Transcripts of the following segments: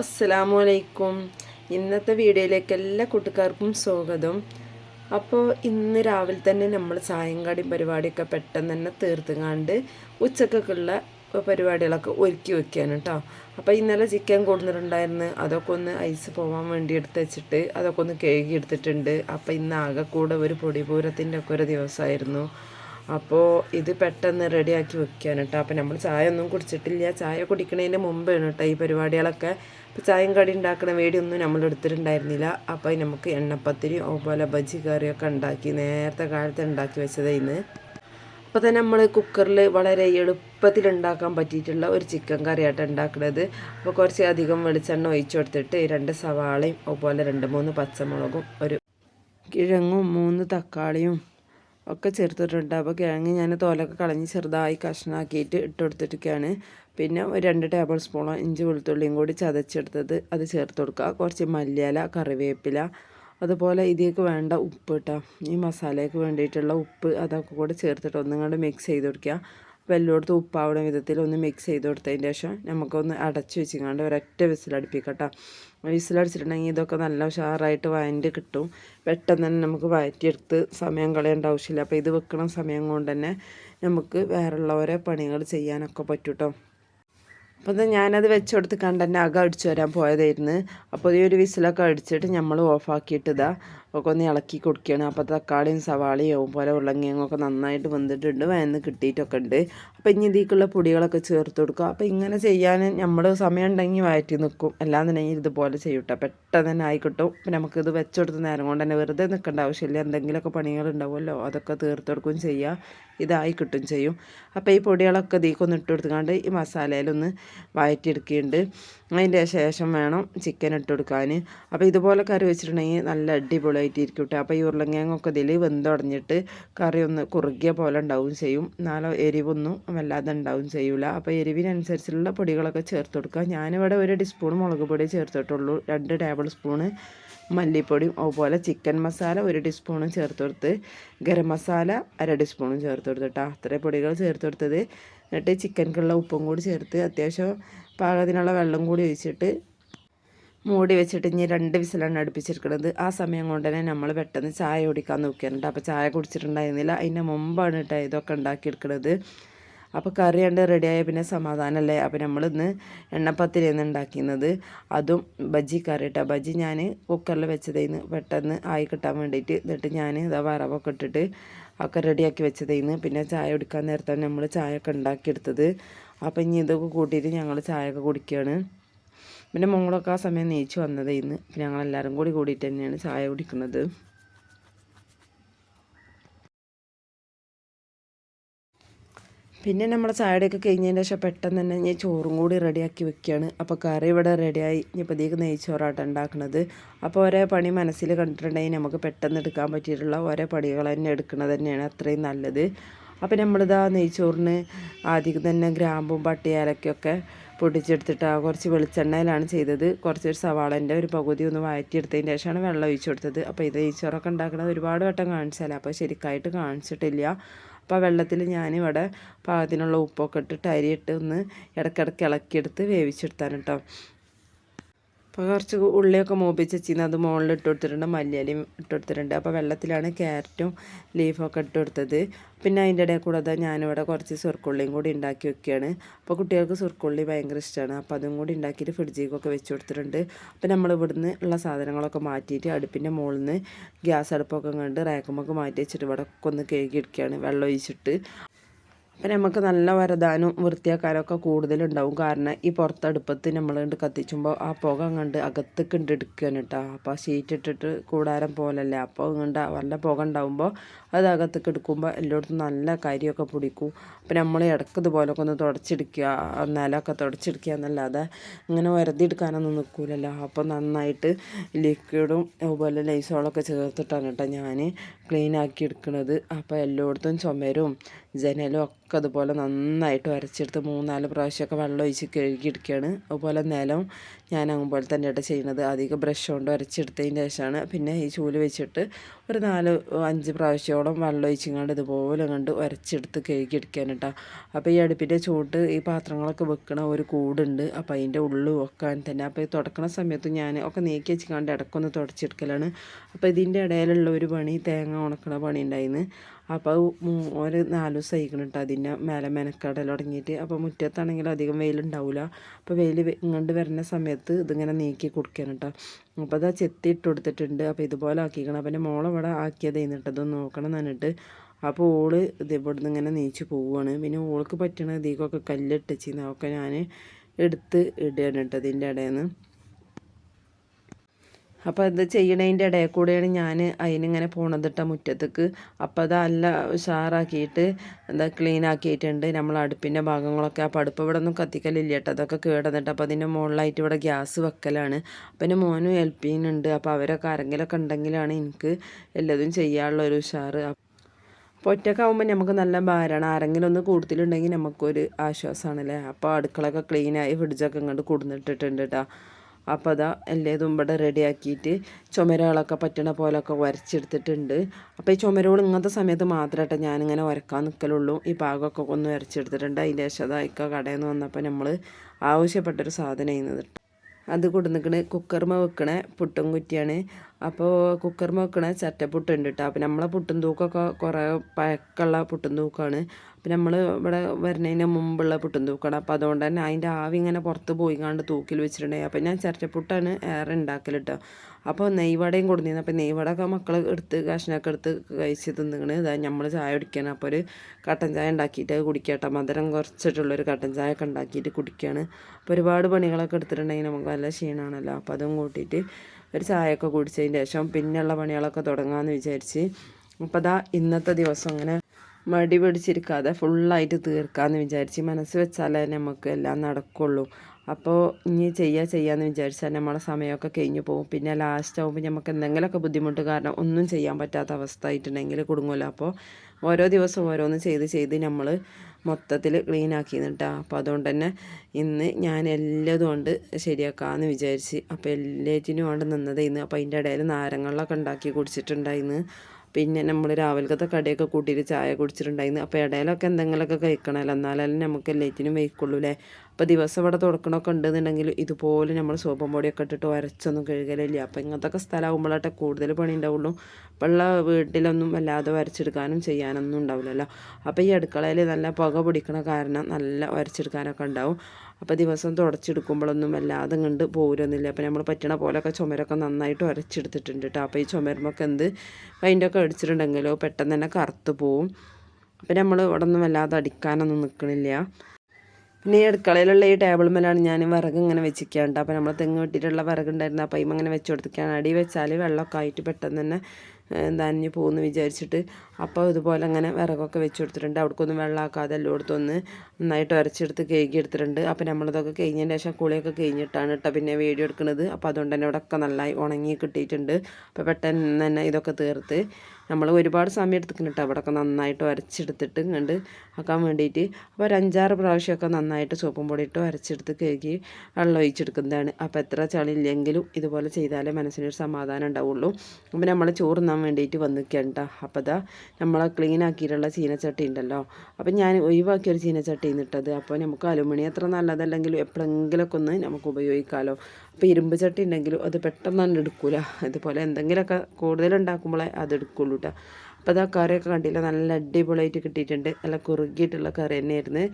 അസ്സലാമു അലൈക്കും ഇന്നത്തെ വീഡിയോയിലേക്ക് എല്ലാ കൂട്ടുകാർക്കും സ്വാഗതം. അപ്പോൾ ഇന്ന് രാവിലെ തന്നെ നമ്മൾ സായങ്കാടിയും പരിപാടിയൊക്കെ പെട്ടെന്ന് തന്നെ തീർത്തുങ്ങാണ്ട് ഉച്ചക്കൊക്കെയുള്ള പരിപാടികളൊക്കെ ഒരുക്കി വെക്കുകയാണ് കേട്ടോ. അപ്പോൾ ഇന്നലെ ചിക്കൻ കൊടുത്തിട്ടുണ്ടായിരുന്നു അതൊക്കെ ഒന്ന് ഐസ് പോകാൻ വേണ്ടി എടുത്ത് വെച്ചിട്ട് അതൊക്കെ ഒന്ന് കഴുകി എടുത്തിട്ടുണ്ട്. അപ്പോൾ ഇന്ന് ആകെ കൂടെ ഒരു പൊടിപൂരത്തിന്റെ ഒക്കെ ഒരു ദിവസമായിരുന്നു. അപ്പോൾ ഇത് പെട്ടെന്ന് റെഡിയാക്കി വെക്കുകയാണ് കേട്ടോ. അപ്പോൾ നമ്മൾ ചായ ഒന്നും കുടിച്ചിട്ടില്ല. ചായ കുടിക്കുന്നതിന് മുമ്പാണ് കേട്ടോ ഈ പരിപാടികളൊക്കെ. ഇപ്പോൾ ചായയും കടി ഉണ്ടാക്കുന്ന വേടിയൊന്നും നമ്മൾ എടുത്തിട്ടുണ്ടായിരുന്നില്ല. അപ്പോൾ നമുക്ക് എണ്ണപ്പത്തിരി അതുപോലെ ബജി കറിയൊക്കെ ഉണ്ടാക്കി നേരത്തെ കാലത്ത് ഉണ്ടാക്കി വെച്ചതായിരുന്നു അപ്പോൾ തന്നെ നമ്മൾ കുക്കറിൽ വളരെ എളുപ്പത്തിൽ ഉണ്ടാക്കാൻ പറ്റിയിട്ടുള്ള ഒരു ചിക്കൻ കറിയായിട്ട് ഉണ്ടാക്കുന്നത് അപ്പോൾ കുറച്ച് അധികം വെളിച്ചെണ്ണ ഒഴിച്ചു കൊടുത്തിട്ട് രണ്ട് സവാളയും അതുപോലെ രണ്ട് മൂന്ന് പച്ചമുളകും ഒരു കിഴങ്ങും മൂന്ന് തക്കാളിയും ഒക്കെ ചേർത്തിട്ടുണ്ട്. അപ്പോൾ കിഴങ്ങ് ഞാൻ തോലൊക്കെ കളഞ്ഞ് ചെറുതായി കഷ്ണാക്കിയിട്ട് ഇട്ട് കൊടുത്തിട്ടൊക്കെയാണ് പിന്നെ ഒരു രണ്ട് ടേബിൾ സ്പൂണോ ഇഞ്ചി വെളുത്തുള്ളിയും കൂടി ചതച്ചെടുത്തത് അത് ചേർത്ത് കൊടുക്കുക കുറച്ച് മല്ലിയില കറിവേപ്പില അതുപോലെ ഇതിലേക്ക് വേണ്ട ഉപ്പ് കേട്ടോ ഈ മസാലയ്ക്ക് വേണ്ടിയിട്ടുള്ള ഉപ്പ് അതൊക്കെ കൂടെ ചേർത്തിട്ട് ഒന്നും കൂടെ മിക്സ് ചെയ്ത് കൊടുക്കുക എല്ലായിടത്തും ഉപ്പാവുന്ന വിധത്തിൽ ഒന്ന് മിക്സ് ചെയ്ത് കൊടുത്തതിന് ശേഷം നമുക്കൊന്ന് അടച്ച് വെച്ചിങ്ങാണ്ട് ഒരൊറ്റ വിസിലടുപ്പിക്കട്ടോ വിസിലടിച്ചിട്ടുണ്ടെങ്കിൽ ഇതൊക്കെ നല്ല ഉഷാറായിട്ട് വഴന്റെ കിട്ടും. പെട്ടെന്ന് തന്നെ നമുക്ക് വഴറ്റിയെടുത്ത് സമയം കളയേണ്ട ആവശ്യമില്ല. അപ്പോൾ ഇത് വെക്കണ സമയം കൊണ്ട് തന്നെ നമുക്ക് വേറെയുള്ളവരെ പണികൾ ചെയ്യാനൊക്കെ പറ്റൂട്ടോ. അപ്പോൾ ഞാനത് വെച്ചെടുത്ത് കണ്ട് തന്നെ അകം അടിച്ചു വരാൻ പോയതായിരുന്നു. അപ്പോൾ ഈ ഒരു വിസിലൊക്കെ അടിച്ചിട്ട് നമ്മൾ ഓഫാക്കിയിട്ട് ഇതാ ഒക്കെ ഒന്ന് ഇളക്കി കൊടുക്കുകയാണ്. അപ്പോൾ തക്കാളിയും സവാളയും പോലെ ഒക്കെ നന്നായിട്ട് വന്നിട്ടുണ്ട് വയന്ന് കിട്ടിയിട്ടൊക്കെ ഉണ്ട്. അപ്പോൾ ഇനി ഇതിലേക്കുള്ള പൊടികളൊക്കെ ചേർത്ത് കൊടുക്കുക. അപ്പോൾ ഇങ്ങനെ ചെയ്യാൻ നമ്മൾ സമയം ഉണ്ടെങ്കിൽ വയറ്റി നിൽക്കും. അല്ലാന്നുണ്ടെങ്കിൽ ഇതുപോലെ ചെയ്യൂട്ടോ പെട്ടെന്ന് തന്നെ ആയി കിട്ടും പിന്നെ നമുക്കിത് വെച്ചെടുത്ത് നേരം കൊണ്ട് തന്നെ വെറുതെ നിൽക്കേണ്ട ആവശ്യമില്ല. എന്തെങ്കിലുമൊക്കെ പണികളുണ്ടാവുമല്ലോ അതൊക്കെ തീർത്ത് കൊടുക്കുകയും ചെയ്യുക ഇതായി കിട്ടും ചെയ്യും. അപ്പോൾ ഈ പൊടികളൊക്കെ ഇതിക്കൊന്ന് ഇട്ട് കൊടുത്തുകൊണ്ട് ഈ മസാലയിലൊന്ന് വഴറ്റിയെടുക്കുന്നുണ്ട് അതിന്റെ ശേഷം വേണം ചിക്കൻ ഇട്ട് കൊടുക്കാൻ. അപ്പോൾ ഇതുപോലെ കറി വെച്ചിട്ടുണ്ടെങ്കിൽ നല്ല അടിപൊളിയായിട്ട് ഇരിക്കും കേട്ടോ. അപ്പോൾ ഈ ഉരുളങ്കിഴങ്ങൊക്കെ ഇതിൽ വെന്തുടഞ്ഞിട്ട് കറി ഒന്ന് കുറുകിയ പോലെ ഉണ്ടാവും ചെയ്യും. നാലോ എരിവൊന്നും വല്ലാതെ ഉണ്ടാവും ചെയ്യൂല. അപ്പോൾ എരിവിനനുസരിച്ചുള്ള പൊടികളൊക്കെ ചേർത്ത് കൊടുക്കുക. ഞാനിവിടെ ഒരു ടീസ്പൂൺ മുളക് പൊടി ചേർത്തിട്ടുള്ളൂ. രണ്ട് ടേബിൾ സ്പൂണ് മല്ലിപ്പൊടിയും അതുപോലെ ചിക്കൻ മസാല ഒരു ടീസ്പൂണും ചേർത്ത് കൊടുത്ത് ഗരം മസാല അര ടീസ്പൂണും ചേർത്ത് കൊടുത്തിട്ടാ അത്രയും പൊടികൾ ചേർത്ത് കൊടുത്തത് എന്നിട്ട് ചിക്കൻക്കുള്ള ഉപ്പും കൂടി ചേർത്ത് അത്യാവശ്യം പാകത്തിനുള്ള വെള്ളം കൂടി ഒഴിച്ചിട്ട് മൂടി വെച്ചിട്ട് ഇനി രണ്ട് വിസിലാണ് അടുപ്പിച്ചെടുക്കുന്നത് ആ സമയം കൊണ്ട് തന്നെ നമ്മൾ പെട്ടെന്ന് ചായ കുടിക്കാൻ നോക്കിയിട്ടുണ്ട്. അപ്പോൾ ചായ കുടിച്ചിട്ടുണ്ടായിരുന്നില്ല. അതിന്റെ മുമ്പാണ് കേട്ടോ ഇതൊക്കെ ഉണ്ടാക്കിയെടുക്കുന്നത് അപ്പോൾ കറി കണ്ട് റെഡിയായ പിന്നെ സമാധാനമല്ലേ? അപ്പോൾ നമ്മളിന്ന് എണ്ണപ്പത്തിരിന്ന് ഉണ്ടാക്കുന്നത് അതും ബജി കറി കേട്ടോ. ബജി ഞാൻ കുക്കറിൽ വെച്ചതേന്ന് പെട്ടെന്ന് ആയി കിട്ടാൻ വേണ്ടിയിട്ട് എന്നിട്ട് ഞാൻ ഇതാ വറവൊക്കെ ഇട്ടിട്ട് ഒക്കെ റെഡിയാക്കി വെച്ചതേന്ന് പിന്നെ ചായ കുടിക്കാൻ നേരത്താണ് നമ്മൾ ചായ ഒക്കെ ഉണ്ടാക്കിയെടുത്തത്. അപ്പോൾ ഇനി ഇതൊക്കെ കൂട്ടിയിട്ട് ഞങ്ങൾ ചായ ഒക്കെ കുടിക്കുകയാണ് പിന്നെ മോളൊക്കെ ആ സമയം നെയ്ച്ച് വന്നതേന്ന് ഞങ്ങളെല്ലാവരും കൂടി കൂടിയിട്ട് തന്നെയാണ് ചായ കുടിക്കുന്നത്. പിന്നെ നമ്മൾ ചായയുടെയൊക്കെ കഴിഞ്ഞതിന് ശേഷം പെട്ടെന്ന് തന്നെ ഞാൻ ചോറും കൂടി റെഡിയാക്കി വെക്കുകയാണ്. അപ്പോൾ കറി ഇവിടെ റെഡിയായി. ഇനിയിപ്പോൾ ഇതിലേക്ക് നെയ്ച്ചോറാട്ടം ഉണ്ടാക്കുന്നത് അപ്പോൾ ഓരോ പണി മനസ്സിൽ കണ്ടിട്ടുണ്ടെങ്കിൽ നമുക്ക് പെട്ടെന്ന് എടുക്കാൻ പറ്റിയിട്ടുള്ള ഓരോ പണികൾ തന്നെ എടുക്കുന്നത് തന്നെയാണ് അത്രയും നല്ലത്. അപ്പോൾ നമ്മളിതാ നെയ്ച്ചോറിന് ആദ്യം തന്നെ ഗ്രാമ്പും പട്ടിയാലൊക്കെ പൊടിച്ചെടുത്തിട്ട് കുറച്ച് വെളിച്ചെണ്ണയിലാണ് ചെയ്തത്. കുറച്ച് ഒരു സവാളന്റെ ഒരു പകുതി ഒന്ന് വഴറ്റിയെടുത്തതിന് ശേഷമാണ് വെള്ളം ഒഴിച്ചു കൊടുത്തത്. അപ്പോൾ ഇത് നെയ്ച്ചോറൊക്കെ ഉണ്ടാക്കുന്നത് ഒരുപാട് വട്ടം കാണിച്ചാലേ. അപ്പോൾ ശരിക്കായിട്ട് കാണിച്ചിട്ടില്ല. അപ്പോൾ വെള്ളത്തിൽ ഞാനിവിടെ പാകത്തിനുള്ള ഉപ്പൊക്കെ ഇട്ടിട്ട് അരിയിട്ട് ഒന്ന് ഇടയ്ക്കിടയ്ക്ക് ഇളക്കിയെടുത്ത് വേവിച്ചെടുത്താണ് കേട്ടോ. അപ്പോൾ കുറച്ച് ഉള്ളിയൊക്കെ മൂപ്പിച്ച് വെച്ചിരുന്നു. അത് മുകളിൽ ഇട്ട് കൊടുത്തിട്ടുണ്ട് മല്ലിയിലയും ഇട്ട് കൊടുത്തിട്ടുണ്ട്. അപ്പോൾ വെള്ളത്തിലാണ് ക്യാരറ്റും ലീഫൊക്കെ ഇട്ട് കൊടുത്തത്. പിന്നെ അതിന്റെ ഇടയിൽ കൂടെ അതാ ഞാനിവിടെ കുറച്ച് സുർക്കുള്ളിയും കൂടി ഉണ്ടാക്കി വെക്കുകയാണ്. അപ്പോൾ കുട്ടികൾക്ക് സുർക്കുള്ളി ഭയങ്കര ഇഷ്ടമാണ്. അപ്പോൾ അതും കൂടി ഉണ്ടാക്കിയിട്ട് ഫ്രിഡ്ജിലേക്കൊക്കെ വെച്ച് കൊടുത്തിട്ടുണ്ട്. അപ്പോൾ നമ്മൾ ഇവിടുന്ന് ഉള്ള സാധനങ്ങളൊക്കെ മാറ്റിയിട്ട് അടുപ്പിന്റെ മുകളിൽ നിന്ന് ഗ്യാസ് അടുപ്പൊക്കെ കണ്ട് റാക്കുമൊക്കെ മാറ്റി വെച്ചിട്ട് ഇവിടെ ഒക്കെ ഒന്ന് കഴുകിയെടുക്കുകയാണ് വെള്ളം ഒഴിച്ചിട്ട്. അപ്പം നമുക്ക് നല്ല വരദാനും വൃത്തിയാക്കാനൊക്കെ കൂടുതലുണ്ടാവും. കാരണം ഈ പുറത്തടുപ്പത്ത് നമ്മൾ കണ്ട് കത്തിച്ചുമ്പോൾ ആ പുക അങ്ങോട്ട് അകത്തേക്ക് ഉണ്ട് എടുക്കുകയാണ് കേട്ടോ അപ്പോൾ ഷീറ്റ് ഇട്ടിട്ട് കൂടാരം പോലല്ലേ. അപ്പോൾ ഇങ്ങണ്ട് നല്ല പുക ഉണ്ടാവുമ്പോൾ അത് അകത്തേക്ക് എടുക്കുമ്പോൾ എല്ലായിടത്തും നല്ല കരിയൊക്കെ പിടിക്കും. അപ്പം നമ്മൾ ഇടയ്ക്ക് ഇതുപോലൊക്കെ ഒന്ന് തുടച്ചെടുക്കുക നിലമൊക്കെ തുടച്ചെടുക്കുക എന്നല്ലാതെ ഇങ്ങനെ വരതിയെടുക്കാനൊന്നും നിൽക്കില്ലല്ലോ അപ്പോൾ നന്നായിട്ട് ലിക്വിഡും അതുപോലെ ലൈസോളൊക്കെ ചേർത്തിട്ടാണ് കേട്ടോ ഞാൻ ക്ലീൻ ആക്കി എടുക്കുന്നത് അപ്പോൾ എല്ലായിടത്തും ചുമരും ജനലും ഒക്കെ അതുപോലെ നന്നായിട്ട് വരച്ചെടുത്ത് മൂന്നാൽ പ്രാവശ്യമൊക്കെ വെള്ളം ഒഴിച്ച് കഴുകിയെടുക്കുകയാണ്. അതുപോലെ നിലം ഞാൻ അതുപോലെ തന്നെ ഇട്ട് ചെയ്യുന്നത്. അധികം ബ്രഷ് കൊണ്ട് വരച്ചെടുത്തതിന് ശേഷമാണ് പിന്നെ ഈ ചൂൽ വെച്ചിട്ട് ഒരു നാല് അഞ്ച് പ്രാവശ്യമോളം വെള്ളം ഒഴിച്ചിങ്ങാണ്ട് ഇതുപോലെ കണ്ട് വരച്ചെടുത്ത് കഴുകിയെടുക്കാൻ കേട്ടോ അപ്പോൾ ഈ അടുപ്പിന്റെ ചൂട്ട് ഈ പാത്രങ്ങളൊക്കെ വെക്കണ ഒരു കൂടുണ്ട്. അപ്പോൾ അതിന്റെ ഉള്ളു വെക്കാൻ തന്നെ. അപ്പോൾ ഈ തുടക്കണ സമയത്ത് ഞാൻ ഒക്കെ നീക്കി വെച്ചിങ്ങാണ്ട് ഇടക്കൊന്ന് തുടച്ചെടുക്കലാണ്. അപ്പോൾ ഇതിന്റെ ഇടയിലുള്ള ഒരു പണി തേങ്ങ ഉണക്കണ പണി ഉണ്ടായിരുന്നു അപ്പോൾ ഒരു നാല് ദിവസം ആയിക്കണം കേട്ടോ അതിന്റെ മേലെ മെനക്കടൽ തുടങ്ങിയിട്ട് അപ്പോൾ മുറ്റത്താണെങ്കിൽ അധികം വെയിലുണ്ടാവില്ല അപ്പോൾ വെയിൽ ഇങ്ങോട്ട് വരുന്ന സമയത്ത് ഇതിങ്ങനെ നീക്കി കൊടുക്കണം കേട്ടോ അപ്പോൾ അതാ ചെത്തി ഇട്ട് കൊടുത്തിട്ടുണ്ട്. അപ്പോൾ ഇതുപോലെ ആക്കിക്കണം. അപ്പം എന്റെ മോളവിടെ ആക്കിയത് എന്നിട്ട് അതൊന്ന് നോക്കണം എന്നിട്ട് അപ്പോൾ ഓൾ ഇത് ഇവിടുന്ന് ഇങ്ങനെ നീച്ച് പോവുകയാണ് പിന്നെ ഓൾക്ക് പറ്റണ കല്ലിട്ട് ചെയ്യുന്ന അതൊക്കെ ഞാൻ എടുത്ത് ഇടുകയാണ് കേട്ടോ ഇതിന്റെ ഇടയിൽ നിന്ന് അപ്പോൾ അത് ചെയ്യണതിന്റെ ഇടയിൽ കൂടെയാണ് ഞാൻ അതിനിങ്ങനെ പോണതിട്ട മുറ്റത്തേക്ക്. അപ്പോൾ അത് നല്ല ഉഷാറാക്കിയിട്ട് എന്താ ക്ലീൻ ആക്കിയിട്ടുണ്ട്. നമ്മൾ അടുപ്പിന്റെ ഭാഗങ്ങളൊക്കെ ആ അടുപ്പ് ഇവിടെ ഒന്നും കത്തിക്കലില്ല കേട്ടോ അതൊക്കെ കേടന്നിട്ട് അപ്പോൾ അതിന്റെ മുകളിലായിട്ട് ഇവിടെ ഗ്യാസ് വെക്കലാണ്. അപ്പം എന്റെ മോനും ഹെൽപ്പ് ചെയ്യുന്നുണ്ട് അപ്പോൾ അവരൊക്കെ ആരെങ്കിലുമൊക്കെ ഉണ്ടെങ്കിലാണ് എനിക്ക് എല്ലാതും ചെയ്യാനുള്ള ഒരു ഉഷാറ്. അപ്പോൾ ഒറ്റക്കാവുമ്പോൾ നമുക്ക് നല്ല ഭാരമാണ് ആരെങ്കിലും ഒന്ന് കൂടുതലുണ്ടെങ്കിൽ നമുക്കൊരു ആശ്വാസമാണല്ലേ അപ്പോൾ അടുക്കളൊക്കെ ക്ലീനായി ഫ്രിഡ്ജൊക്കെ ഇങ്ങോട്ട് കൊടുന്നിട്ടിട്ടുണ്ട് കേട്ടോ അപ്പോൾ അതാ എല്ലേതും ഇവിടെ റെഡിയാക്കിയിട്ട് ചുമരകളൊക്കെ പറ്റണ പോലൊക്കെ വരച്ചെടുത്തിട്ടുണ്ട്. അപ്പോൾ ഈ ചുമരകൾ ഇങ്ങനത്തെ സമയത്ത് മാത്രമായിട്ട് ഞാനിങ്ങനെ വരക്കാൻ നിൽക്കലുള്ളൂ ഈ പാകമൊക്കെ ഒന്ന് വരച്ചെടുത്തിട്ടുണ്ട്. അതിന്റെ ശേഷം കടയിൽ നിന്ന് വന്നപ്പോൾ നമ്മൾ ആവശ്യപ്പെട്ടൊരു സാധനം ചെയ്യുന്നത് അത് കൊടുന്നിക്കണ് കുക്കർമ വെക്കണ പുട്ടും കുറ്റിയാണ്. അപ്പോൾ കുക്കർമ വെക്കണ ചറ്റപ്പുട്ടുണ്ട് കേട്ടോ അപ്പോൾ നമ്മളെ പുട്ടും തൂക്കൊക്കെ കുറേ പഴക്കമുള്ള പുട്ടും തൂക്കമാണ് അപ്പം നമ്മൾ ഇവിടെ വരുന്നതിന് മുമ്പുള്ള പുട്ടും തൂക്കണം. അപ്പോൾ അതുകൊണ്ട് തന്നെ അതിന്റെ ആവി ഇങ്ങനെ പുറത്ത് പോയി കണ്ട് തൂക്കിൽ വെച്ചിട്ടുണ്ടായി അപ്പോൾ ഞാൻ ചിരട്ടപ്പുട്ടാണ് ഏറെ ഉണ്ടാക്കലിട്ടോ അപ്പോൾ നെയ്വടയും കൊടുത്തിരുന്നു അപ്പോൾ നെയ്വടയൊക്കെ മക്കൾ എടുത്ത് കഷ്ണൊക്കെ എടുത്ത് കഴിച്ച് തിന്നുകണ് ഇതാ നമ്മൾ ചായ കുടിക്കുകയാണ് അപ്പോൾ ഒരു കട്ടൻ ചായ ഉണ്ടാക്കിയിട്ട് കുടിക്കട്ടെ മധുരം കുറച്ചിട്ടുള്ളൊരു കട്ടൻ ചായ ഒക്കെ ഉണ്ടാക്കിയിട്ട് കുടിക്കുകയാണ് അപ്പോൾ ഒരുപാട് പണികളൊക്കെ എടുത്തിട്ടുണ്ടെങ്കിൽ നമുക്ക് നല്ല ക്ഷീണമാണല്ലോ അപ്പോൾ അതും കൂട്ടിയിട്ട് ഒരു ചായയൊക്കെ കുടിച്ചതിന് ശേഷം പിന്നെയുള്ള പണികളൊക്കെ തുടങ്ങാമെന്ന് വിചാരിച്ച്. അപ്പോൾ അതാ ഇന്നത്തെ ദിവസം അങ്ങനെ മടി പിടിച്ചിരിക്കാതെ ഫുള്ളായിട്ട് തീർക്കാമെന്ന് വിചാരിച്ച് മനസ്സ് വെച്ചാലേ നമുക്ക് എല്ലാം നടക്കുള്ളൂ. അപ്പോൾ ഇനി ചെയ്യുക ചെയ്യാമെന്ന് വിചാരിച്ചാൽ നമ്മളെ സമയമൊക്കെ കഴിഞ്ഞു പോകും. പിന്നെ ലാസ്റ്റ് ആകുമ്പോൾ നമുക്ക് എന്തെങ്കിലുമൊക്കെ ബുദ്ധിമുട്ട് കാരണം ഒന്നും ചെയ്യാൻ പറ്റാത്ത അവസ്ഥ ആയിട്ടുണ്ടെങ്കിൽ കുടുങ്ങുമല്ലോ അപ്പോൾ ഓരോ ദിവസം ഓരോന്ന് ചെയ്ത് ചെയ്ത് നമ്മൾ മൊത്തത്തിൽ ക്ലീൻ ആക്കി നിട്ടാ അപ്പോൾ അതുകൊണ്ട് തന്നെ ഇന്ന് ഞാൻ എല്ലാം കൊണ്ട് ശരിയാക്കാമെന്ന് വിചാരിച്ച് അപ്പോൾ എല്ലാറ്റിനും കൊണ്ട് നിന്നത് ഇന്ന്. അപ്പോൾ അതിന്റെ ഇടയിൽ നാരങ്ങളിലൊക്കെ ഉണ്ടാക്കി കുടിച്ചിട്ടുണ്ടായിന്ന്. പിന്നെ നമ്മൾ രാവിലത്തെ കടയൊക്കെ കൂട്ടിയിട്ട് ചായ കുടിച്ചിട്ടുണ്ടായിരുന്നു. അപ്പോൾ ഇടയിലൊക്കെ എന്തെങ്കിലുമൊക്കെ കഴിക്കണമല്ലോ. എന്നാലും നമുക്ക് എല്ലാറ്റിനും വയ്ക്കുള്ളൂ അല്ലേ? അപ്പോൾ ദിവസം ഇവിടെ തുടക്കണമൊക്കെ ഉണ്ടെന്നുണ്ടെങ്കിൽ ഇതുപോലെ നമ്മൾ സോപ്പും പൊടിയൊക്കെ ഇട്ടിട്ട് വരച്ചൊന്നും കഴുകലില്ല. അപ്പോൾ ഇങ്ങനത്തെ സ്ഥലമാകുമ്പോഴാട്ടെ കൂടുതൽ പണി ഉണ്ടാവുള്ളൂ. അപ്പോൾ ഉള്ള വീട്ടിലൊന്നും വല്ലാതെ വരച്ചെടുക്കാനും ചെയ്യാനൊന്നും ഉണ്ടാവില്ലല്ലോ. അപ്പോൾ ഈ അടുക്കളയിൽ നല്ല പുക പിടിക്കണ കാരണം നല്ല വരച്ചെടുക്കാനൊക്കെ ഉണ്ടാവും. അപ്പോൾ ദിവസം തുടച്ചെടുക്കുമ്പോഴൊന്നും വല്ലാതെ കണ്ട് പോരുന്നില്ല അപ്പോൾ നമ്മൾ പറ്റണ പോലെയൊക്കെ ചുമരൊക്കെ നന്നായിട്ട് ഉരച്ചെടുത്തിട്ടുണ്ട് കേട്ടോ. അപ്പോൾ ഈ ചുമരുമൊക്കെ എന്ത് പെയിന്റൊക്കെ അടിച്ചിട്ടുണ്ടെങ്കിലോ പെട്ടെന്ന് തന്നെ കറുത്ത് പോവും. അപ്പോൾ നമ്മൾ ഇവിടെ ഒന്നും വല്ലാതെ അടിക്കാനൊന്നും നിൽക്കണില്ല പിന്നെ ഈ അടുക്കളയിലുള്ള ഈ ടേബിൾ മേലാണ് ഞാൻ വിറക് ഇങ്ങനെ വെച്ചിരിക്കാണ്ട് അപ്പോൾ നമ്മൾ തെങ്ങ് വെട്ടിയിട്ടുള്ള വിറക് ഉണ്ടായിരുന്നു. അപ്പോൾ ഇങ്ങനെ വെച്ച് അടി വെച്ചാൽ വെള്ളമൊക്കെ ആയിട്ട് പെട്ടെന്ന് തന്നെ നനഞ്ഞു പോകുമെന്ന് വിചാരിച്ചിട്ട് അപ്പോൾ ഇതുപോലെ അങ്ങനെ വിറകൊക്കെ വെച്ച് കൊടുത്തിട്ടുണ്ട്. അവിടേക്കൊന്നും വെള്ളമാക്കാതെ എല്ലായിടത്തും ഒന്ന് നന്നായിട്ട് ഉരച്ചെടുത്ത് കേക്ക് എടുത്തിട്ടുണ്ട്. അപ്പോൾ നമ്മളിതൊക്കെ കഴിഞ്ഞതിന് ശേഷം കുളിയൊക്കെ കഴിഞ്ഞിട്ടാണ് കേട്ടോ പിന്നെ വീഡിയോ എടുക്കുന്നത് അപ്പോൾ അതുകൊണ്ട് തന്നെ ഇവിടെയൊക്കെ നന്നായി ഉണങ്ങി കിട്ടിയിട്ടുണ്ട്. അപ്പോൾ പെട്ടെന്ന് തന്നെ ഇതൊക്കെ തീർത്ത് നമ്മൾ ഒരുപാട് സമയം എടുത്തിട്ടുണ്ട് കേട്ടോ അവിടെയൊക്കെ നന്നായിട്ട് വരച്ചെടുത്തിട്ട് കണ്ട് ആക്കാൻ വേണ്ടിയിട്ട് അപ്പോൾ ഒരു അഞ്ചാറ് പ്രാവശ്യമൊക്കെ നന്നായിട്ട് സോപ്പും പൊടി ഇട്ട് വരച്ചെടുത്ത് കഴുകി വെള്ളം ഒഴിച്ചെടുക്കുന്നതാണ്. അപ്പോൾ എത്ര ചളി ഇല്ലെങ്കിലും ഇതുപോലെ ചെയ്താലേ മനസ്സിനൊരു സമാധാനം ഉണ്ടാവുള്ളൂ. അപ്പോൾ നമ്മൾ ചോറുന്നാൻ വേണ്ടിയിട്ട് വന്നിരിക്കണ്ട അപ്പോൾ അതാ നമ്മളെ ക്ലീൻ ആക്കിയിട്ടുള്ള ചീനച്ചട്ടി ഉണ്ടല്ലോ. അപ്പോൾ ഞാൻ ഒഴിവാക്കിയ ഒരു ചീനച്ചട്ടി നിട്ടത് അപ്പോൾ നമുക്ക് അലുമിനിയം അത്ര നല്ലതല്ലെങ്കിലും എപ്പോഴെങ്കിലുമൊക്കെ ഒന്ന് നമുക്ക് ഉപയോഗിക്കാമല്ലോ അപ്പോൾ ഇരുമ്പ് ചട്ടി ഉണ്ടെങ്കിലും അത് പെട്ടെന്ന് തന്നെ എടുക്കില്ല ഇതുപോലെ എന്തെങ്കിലുമൊക്കെ കൂടുതലുണ്ടാക്കുമ്പോഴേ അതെടുക്കുള്ളൂ കേട്ടോ. അപ്പോൾ അത് കറിയൊക്കെ കണ്ടില്ല. നല്ല അടിപൊളിയായിട്ട് കിട്ടിയിട്ടുണ്ട്. നല്ല കുറുകിയിട്ടുള്ള കറി തന്നെയായിരുന്നു.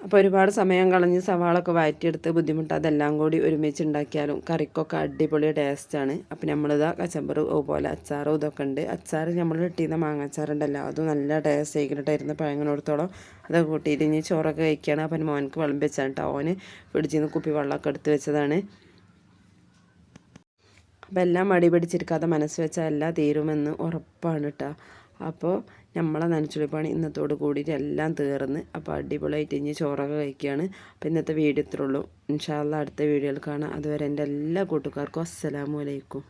അപ്പോൾ ഒരുപാട് സമയം കളഞ്ഞ് സവാളൊക്കെ വഴറ്റിയെടുത്ത് ബുദ്ധിമുട്ട് അതെല്ലാം കൂടി ഒരുമിച്ച് ഉണ്ടാക്കിയാലും കറിക്കൊക്കെ അടിപൊളി ടേസ്റ്റാണ് അപ്പോൾ നമ്മളിതാ കച്ചമ്പർ അതുപോലെ അച്ചാറും ഇതൊക്കെ ഉണ്ട്. അച്ചാർ നമ്മൾ കിട്ടിയിരുന്ന മാങ്ങ അച്ചാറുണ്ടല്ലോ അതും നല്ല ടേസ്റ്റ് ആയിക്കിട്ടായിരുന്നു പഴങ്ങനോടത്തോളം അത് കൂട്ടിയിട്ട് ഇനി ചോറൊക്കെ കഴിക്കുകയാണ്. അപ്പം മോനക്ക് വെള്ളം വെച്ചാണ് കേട്ടോ. ഓന് പിടിച്ചിരുന്ന് കുപ്പി വെള്ളമൊക്കെ എടുത്ത് വെച്ചതാണ്. അപ്പം എല്ലാം മടി പിടിച്ചിരിക്കാതെ മനസ്സ് വെച്ചാൽ എല്ലാം തീരുമെന്ന് ഉറപ്പാണ് കേട്ടോ അപ്പോൾ നമ്മളെ നനച്ചുളിപ്പാണ് ഇന്നത്തോട് കൂടിയിട്ട് എല്ലാം തീർന്ന് അപ്പോൾ അടിപൊളിയായിട്ട് ഇനി ചോറൊക്കെ കഴിക്കുകയാണ് അപ്പോൾ ഇന്നത്തെ വീഡിയോ ഇത്രയുള്ളൂ ഇൻഷാല്ല അടുത്ത വീഡിയോയിൽ കാണാം. അതുവരെ എന്റെ എല്ലാ കൂട്ടുകാർക്കും അസ്സലാമു അലൈക്കും.